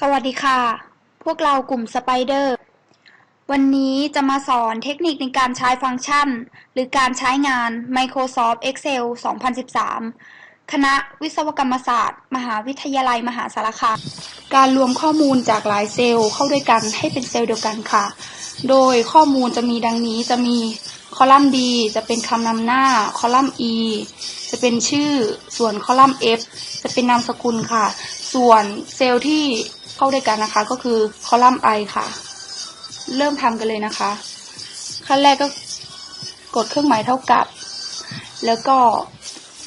สวัสดีค่ะ พวกเรากลุ่มสไปเดอร์ วันนี้จะมาสอนเทคนิคในการใช้ฟังก์ชัน หรือการใช้งาน Microsoft Excel 2013 คณะวิศวกรรมศาสตร์ มหาวิทยาลัยมหาสารคามการรวมข้อมูลจากหลายเซลล์เข้าด้วยกันให้เป็นเซลล์เดียวกันค่ะ โดยข้อมูลจะมีดังนี้จะมีคอลัมน์ D จะเป็นคำนำหน้า คอลัมน์ E จะเป็นชื่อ ส่วนคอลัมน์ F จะเป็นนามสกุลค่ะ ส่วนเซลล์ที่ เข้าด้วยกันนะคะ ก็คือคอลัมน์ I ค่ะ เริ่มทำกันเลยนะคะ ขั้นแรกก็กดเครื่องหมายเท่ากับ แล้วก็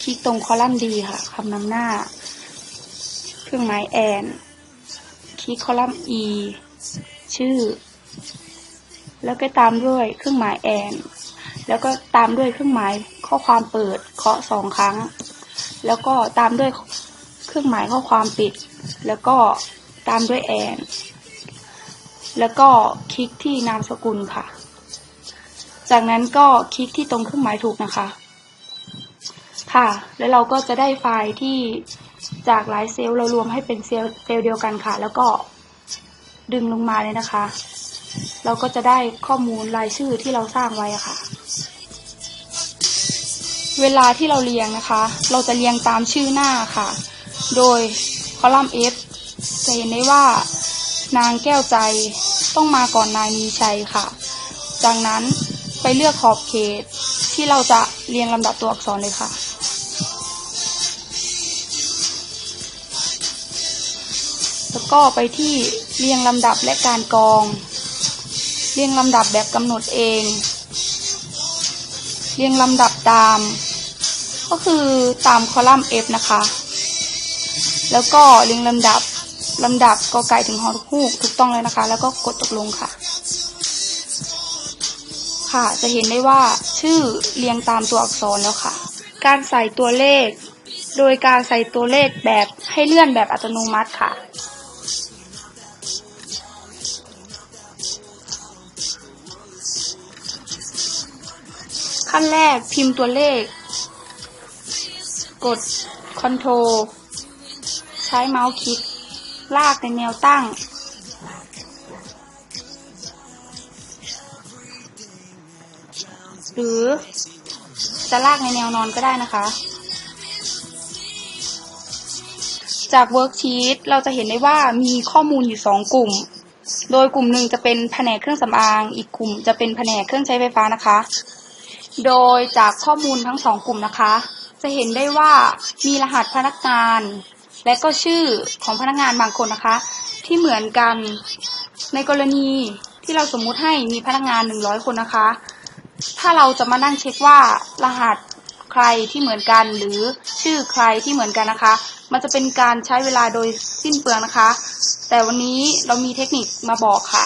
คลิกตรงคอลัมน์ D ค่ะคำนำหน้า เครื่องหมายแอนคลิกคอลัมน์ E ชื่อ แล้วก็ตามด้วยเครื่องหมายแอนแล้วก็ตามด้วยเครื่องหมายข้อความเปิดเคาะสองครั้ง แล้วก็ตามด้วยเครื่องหมายข้อความปิด แล้วก็ ตามด้วยแอน แล้วก็คลิกที่นามสกุลค่ะ จากนั้นก็คลิกที่ตรงเครื่องหมายถูกนะคะ ค่ะ แล้วเราก็จะได้ไฟล์ที่จากหลายเซลล์เรารวมให้เป็นเซลล์เซลล์เดียวกันค่ะ แล้วก็ดึงลงมาเลยนะคะ เราก็จะได้ข้อมูลรายชื่อที่เราสร้างไว้อะค่ะ เวลาที่เราเรียงนะคะ เราจะเรียงตามชื่อหน้าค่ะ โดยคอลัมน์ F จะเห็นได้ว่านางแก้วใจต้องมาก่อนนายมีชัยค่ะ จากนั้นไปเลือกขอบเขตที่เราจะเรียงลำดับตัวอักษรเลยค่ะ แล้วก็ไปที่เรียงลำดับและการกอง เรียงลำดับแบบกำหนดเอง เรียงลำดับตาม ก็คือตามคอลัมน์ F นะคะ แล้วก็เรียงลำดับ ลำดับกอไก่ถึงฮอฮูกถูกต้องเลยนะคะ แล้วก็กดตกลงค่ะ ค่ะ จะเห็นได้ว่าชื่อเรียงตามตัวอักษรแล้วค่ะ การใส่ตัวเลข โดยการใส่ตัวเลขแบบให้เลื่อนแบบอัตโนมัติค่ะขั้นแรกพิมพ์ตัวเลข กด Ctrl ใช้เมาส์คลิก ลากในแนวตั้ง หรือจะลากในแนวนอนก็ได้นะคะ จากเวิร์กชีตเราจะเห็นได้ว่ามีข้อมูลอยู่สองกลุ่ม โดยกลุ่มหนึ่งจะเป็นแผนกเครื่องสำอาง อีกกลุ่มจะเป็นแผนกเครื่องใช้ไฟฟ้านะคะ โดยจากข้อมูลทั้งสองกลุ่มนะคะ จะเห็นได้ว่ามีรหัสพนักงาน และก็ชื่อของพนักงานบางคนนะคะ ที่เหมือนกันในกรณีที่เราสมมุติให้มีพนักงาน100คนนะคะ ถ้าเราจะมานั่งเช็คว่ารหัสใครที่เหมือนกันหรือชื่อใครที่เหมือนกันนะคะ มันจะเป็นการใช้เวลาโดยสิ้นเปลืองนะคะ แต่วันนี้เรามีเทคนิคมาบอกค่ะ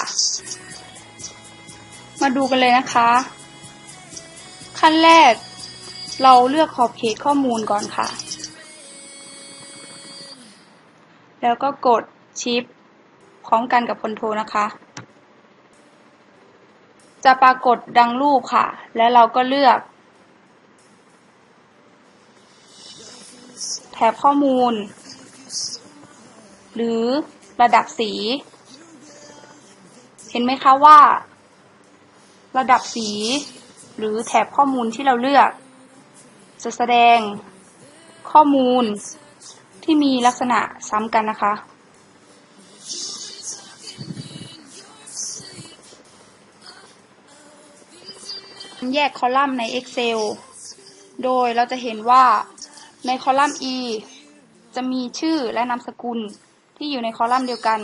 มาดูกันเลยนะคะ ขั้นแรกเราเลือกขอบเขตข้อมูลก่อนค่ะ แล้วก็กดชิปพร้อมกันกับคอนโทรนะคะ จะปรากฏดังรูปค่ะ แล้วเราก็เลือก แถบข้อมูล หรือระดับสี เห็นไหมคะว่า ระดับสี หรือแถบข้อมูลที่เราเลือก จะแสดงข้อมูล ที่มีลักษณะซ้ำกันนะคะ แยกคอลัมน์ใน Excel โดยเราจะเห็นว่าในคอลัมน์ E จะมีชื่อและนามสกุลที่อยู่ในคอลัมน์เดียวกัน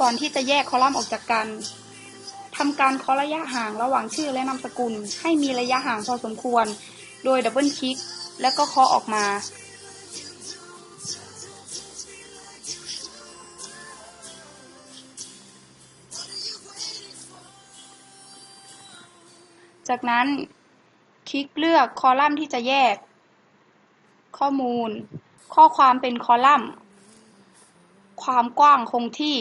ก่อนที่จะแยกคอลัมน์ออกจากกันทำการเคาะระยะห่างระหว่างชื่อและนามสกุล ให้มีระยะห่างพอสมควร โดยดับเบิลคลิก แล้วก็เคาะออกมา จากนั้นคลิกเลือกคอลัมน์ที่จะแยก ข้อมูล ข้อความเป็นคอลัมน์ ความกว้างคงที่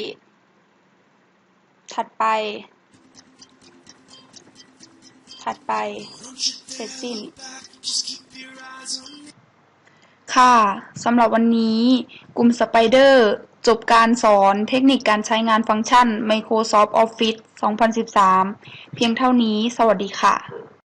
ถัดไป ถัดไป เสร็จสิ้น ค่ะสำหรับวันนี้กลุ่มสไปเดอร์ จบการสอนเทคนิคการใช้งานฟังก์ชัน Microsoft Office 2013 เพียงเท่านี้ สวัสดีค่ะ